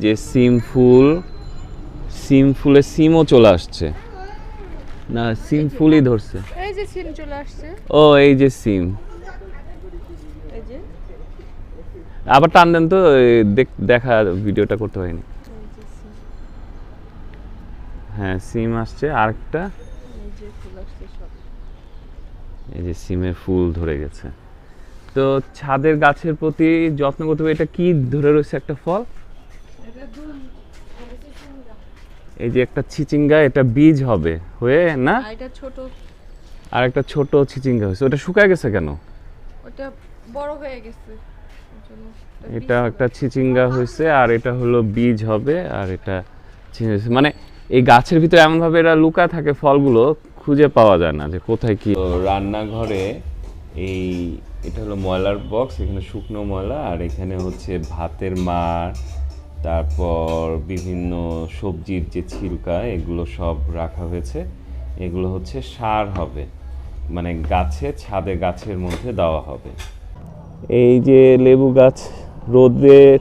যে সিম ফুল সিম ফুলে সিমও চলে আসছে। না সিম ফুলই ধরছে। এই যে সিন চলে আসছে। ও এই যে সিম। এই যে। আবার টান দেন তো দেখ- ভিডিওটা করতে হয়নি হ্যাঁ সিম আসছে আরেকটা। আসছে সব। এই যে সিমের ফুল ধরে গেছে। তো ছাদের গাছের প্রতি যত্ন করতে হবে এটা কি ধরে রয়েছে একটা ফল? এই যে একটা চিচিঙ্গা এটা বীজ হবে। হয়ে না? এটা ছোট। আর একটা ছোট চিচিঙ্গা হয়েছে। ওটা শুকায় গেছে কেন? ওটা বড় হয়ে গেছে। এটা একটা চিচিঙ্গা হয়েছে আর এটা হলো বীজ হবে আর এটা মানে এই গাছের ভিতরে এমনভাবে এরা লুকা থাকে ফলগুলো খুঁজে পাওয়া যায় না যে কোথায় কি। রান্নাঘরে এই এটা হলো ময়লার বক্স এখানে শুকনো ময়লা আর এখানে হচ্ছে ভাতের মার তারপর বিভিন্ন সবজির যে ছিলকা, এগুলো সব রাখা হয়েছে। এগুলো হচ্ছে সার হবে। মানে গাছে, ছাদে গাছের মধ্যে দেওয়া হবে। এই যে লেবু গাছ, রোদে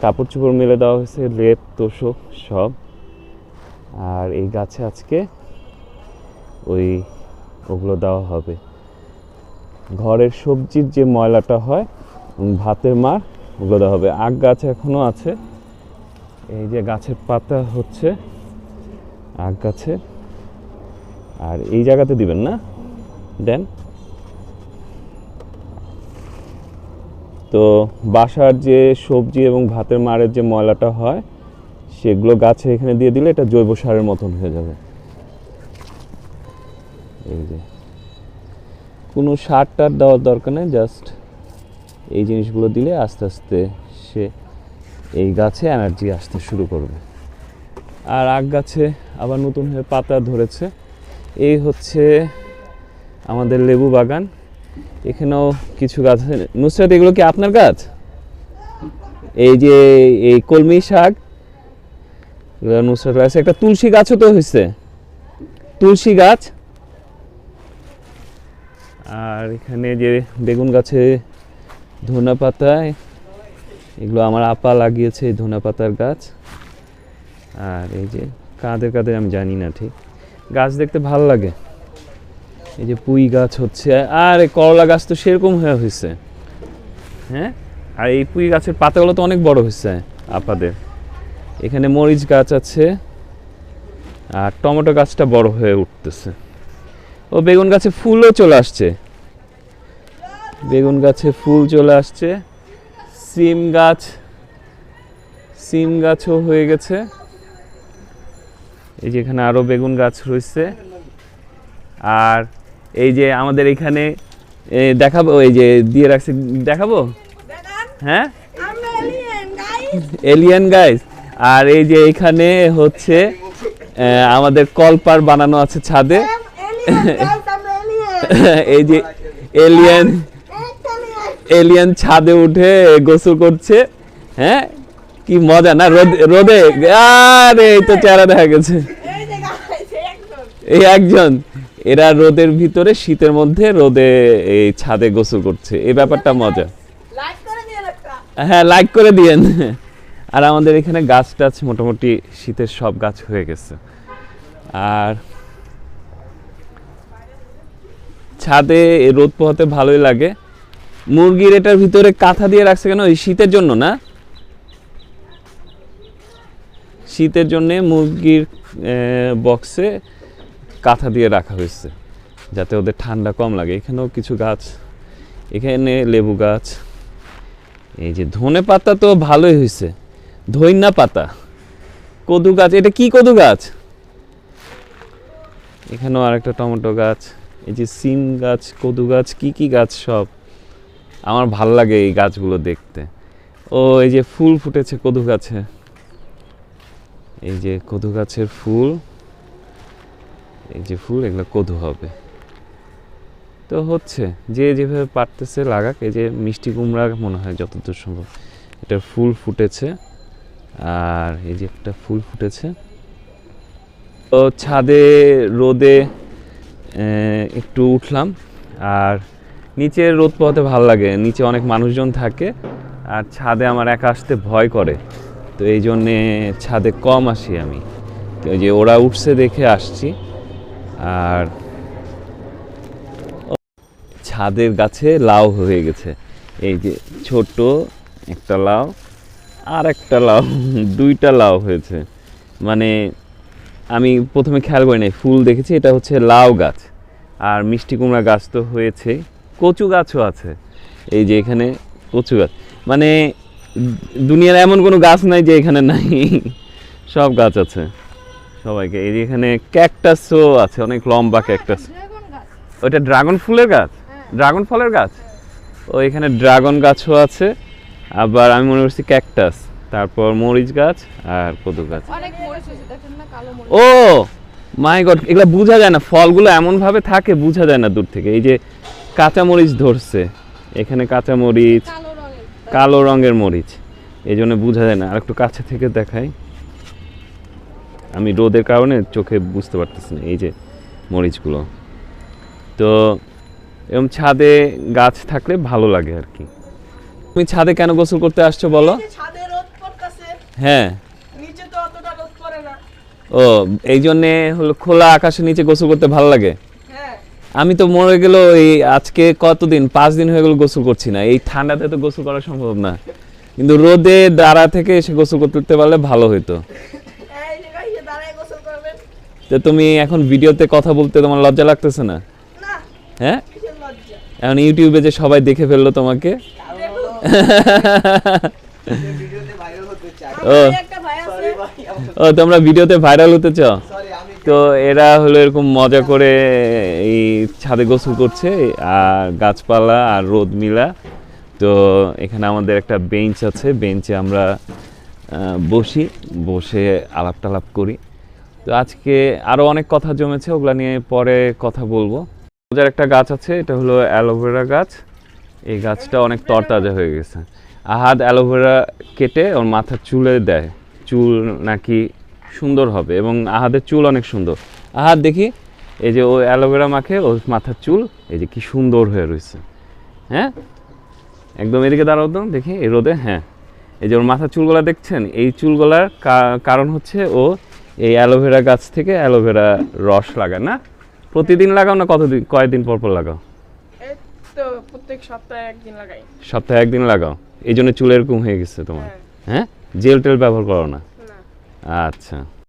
কাপড় চোপড় মেলে দেওয়া হয়েছে, লেপ তোষক সব। আর এই গাছে আজকে ওই ওগুলো দেওয়া হবে। ঘরের সবজির যে ময়লাটা হয়, ভাতের মার, ওগুলো দেওয়া হবে। আখ গাছ এখনও আছে। এই যে গাছের পাতা হচ্ছে, আখ গাছে। আর এই জায়গাতে দিবেন না? দেন। তো বাসার যে সবজি এবং ভাতের মারের যে ময়লাটা হয়, সেগুলো গাছে এখানে দিয়ে দিলে এটা জৈব সারের মতন হয়ে যাবে। এই যে। কোনো সার টার দেওয়ার দরকার নেই, জাস্ট এই জিনিসগুলো দিলে আস্তে আস্তে সে এই গাছে এনার্জি আসতে শুরু করবে। আর আগ গাছে আবার নতুন হয়ে পাতা ধরেছে। এই হচ্ছে আমাদের লেবু বাগান। এখানেও কিছু গাছ আছে। নুসরাত, এগুলো কি আপনার গাছ? এই যে এই কলমি শাক নুসরাত গাছ একটা তুলসী গাছও তো হয়েছে তুলসী গাছ। আর এখানে যে বেগুন গাছে ধনা পাতা এগুলো আমার আপা লাগিয়েছে এই ধনা পাতার গাছ। আর এই যে কাঁধে কাঁধে আমি জানি না ঠিক। গাছ দেখতে ভালো লাগে। এই যে পুঁই গাছ হচ্ছে। আর করলা গাছ তো সেরকম হয়ে হয়েছে। হ্যাঁ? আর এই পুঁই গাছের পাতাগুলো তো অনেক বড় হয়েছে আপাদের। এখানে মরিচ গাছ আছে। আর টমেটো গাছটা বড় হয়ে উঠতেছে। ও বেগুন গাছে ফুলও চলে আসছে। বেগুন গাছে ফুল চলে আসছে। সিম গাছ সিম গাছও হয়ে গেছে। এই যে এখানে আরও বেগুন গাছ রয়েছে। আর এই যে আমাদের এখানে দেখাবো এই যে দিয়ে রাখছি দেখাবো? হ্যাঁ? এলিয়ান গাইস আর এই যে এখানে হচ্ছে আমাদের কলপার বানানো আছে ছাদে। এই যে এলিয়ান এলিয়ান ছাদে উঠে গোসল করছে হ্যাঁ? কি মজা না রোদ রোদে আরে এই তো চেহারা দেখা গেছে। এই একজন। এরা রোদের ভিতরে শীতের মধ্যে রোদে এই ছাদে গোসল করছে। এই ব্যাপারটা মজা। হ্যাঁ লাইক করে দিয়েন। আর আমাদের এখানে গাছ টাছ মোটামুটি শীতের সব গাছ হয়ে গেছে। আর ছাদে রোদ পোহাতে ভালোই লাগে। মুরগির এটার ভিতরে কাঁথা দিয়ে রাখছে কেন? এই শীতের জন্য না? শীতের জন্যে মুরগির বক্সে কাঁথা দিয়ে রাখা হয়েছে, যাতে ওদের ঠান্ডা কম লাগে। এখানেও কিছু গাছ, এখানে লেবু গাছ। এই যে ধনে পাতা তো ভালোই হয়েছে। ধইনা পাতা, কদু গাছ, এটা কি কদু গাছ? এখানেও আরেকটা টমেটো গাছ, এই যে সিম গাছ, কদু গাছ, কি কি গাছ সব? আমার ভালো লাগে এই গাছগুলো দেখতে। ও, এই যে ফুল ফুটেছে কদু গাছে। এই যে কদু গাছের ফুল। এই যে ফুল, এগুলো কদু হবে। তো হচ্ছে, যে যেভাবে পারতেছে লাগাক, এই যে মিষ্টি কুমড়া মনে হয় যতদূর সম্ভব। এটা ফুল ফুটেছে, আর এই যে একটা ফুল ফুটেছে। তো ছাদে, রোদে একটু উঠলাম, আর নিচে রোদ পোহাতে ভালো লাগে, নিচে অনেক মানুষজন থাকে, আর ছাদে আমার একা আসতে ভয় করে। তো এই জন্যে ছাদে কম আসি আমি। যে ওরা উঠছে দেখে আসছি, আর ছাদের গাছে লাউ হয়ে গেছে। এই যে ছোট একটা লাউ, আর একটা লাউ, দুইটা লাউ হয়েছে। মানে আমি প্রথমে খেয়াল করি নাই, ফুল দেখেছি, এটা হচ্ছে লাউ গাছ। আর মিষ্টি কুমড়া গাছ তো হয়েছে কচু গাছও আছে। এই যে এখানে কচু গাছ। মানে দুনিয়ার এমন কোনো গাছ নাই যে এখানে নাই। সব গাছ আছে। সবাইকে এই যে এখানে ক্যাকটাসও আছে অনেক লম্বা ক্যাকটাস। ওইটা ড্রাগন ফুলের গাছ? হ্যাঁ। ড্রাগন ফলের গাছ? ও এখানে ড্রাগন গাছও আছে। আবার আমি মনে করছি ক্যাকটাস। তারপর মরিচ গাছ আর কদু গাছ। ও মাই গড এগুলো বোঝা যায় না। ফলগুলো এমন ভাবে থাকে বোঝা যায় না দূর থেকে। এই যে কাঁচা মরিচ ধরছে। এখানে কাঁচামরিচ কালো রঙের। মরিচ। এই জন্য বোঝা যায় না। আর একটু কাছে থেকে দেখাই। আমি রোদের কারণে চোখে বুঝতে পারতেছি না এই যে মরিচগুলো। তো এরকম ছাদে গাছ থাকলে ভালো লাগে আর কি। তুমি ছাদে কেন গোসল করতে আসছো বলো? হ্যাঁ। ও এই জন্যে হলো খোলা আকাশের নিচে গোসল করতে ভালো লাগে? আমি তো মরে গেল এই আজকে কতদিন? পাঁচ দিন হয়ে গেল গোসল করছি না। এই ঠান্ডাতে তো গোসল করা সম্ভব না। কিন্তু রোদে দাঁড়া থেকে এসে গোসল করতে পারলে ভালো হতো এই জায়গায় গিয়ে দাঁড়ায় গোসল করবেন। তো তুমি এখন ভিডিওতে কথা বলতে তোমার লজ্জা লাগতেছে না? হ্যাঁ? এখন ইউটিউবে যে সবাই দেখে ফেলল তোমাকে। ও। তোমরা ভিডিওতে ভাইরাল হতে চাও? তো এরা হলো এরকম মজা করে এই ছাদে গোসল করছে, আর গাছপালা আর রোদ মিলা। তো এখানে আমাদের একটা বেঞ্চ আছে, বেঞ্চে আমরা বসি, বসে আলাপ টালাপ করি। তো আজকে আরও অনেক কথা জমেছে, ওগুলা নিয়ে পরে কথা বলব। মজার একটা গাছ আছে, এটা হলো অ্যালোভেরা গাছ। এই গাছটা অনেক তরতাজা হয়ে গেছে। আহাদ অ্যালোভেরা কেটে ওর মাথার চুলে দেয়। চুল নাকি সুন্দর হবে এবং আহাদের চুল অনেক সুন্দর। আহাদ দেখি এই যে ও অ্যালোভেরা মাখে ওর মাথার চুল এই যে কি সুন্দর হয়ে রয়েছে। হ্যাঁ? একদম এদিকে দাঁড়াও তো দেখি এই রোদে হ্যাঁ। এই যে ওর মাথার চুলগুলা দেখছেন এই চুলগুলার কারণ হচ্ছে ও এই অ্যালোভেরা গাছ থেকে অ্যালোভেরা রস লাগায় না? প্রতিদিন লাগাও না কতদিন কয়েকদিন পর পর লাগাও? তো প্রত্যেক সপ্তাহে একদিন লাগাই। সপ্তাহে একদিন লাগাও। এই জন্য চুল এরকম হয়ে গেছে তোমার। হ্যাঁ। হ্যাঁ? জেল টেল ব্যবহার করো না। আচ্ছা।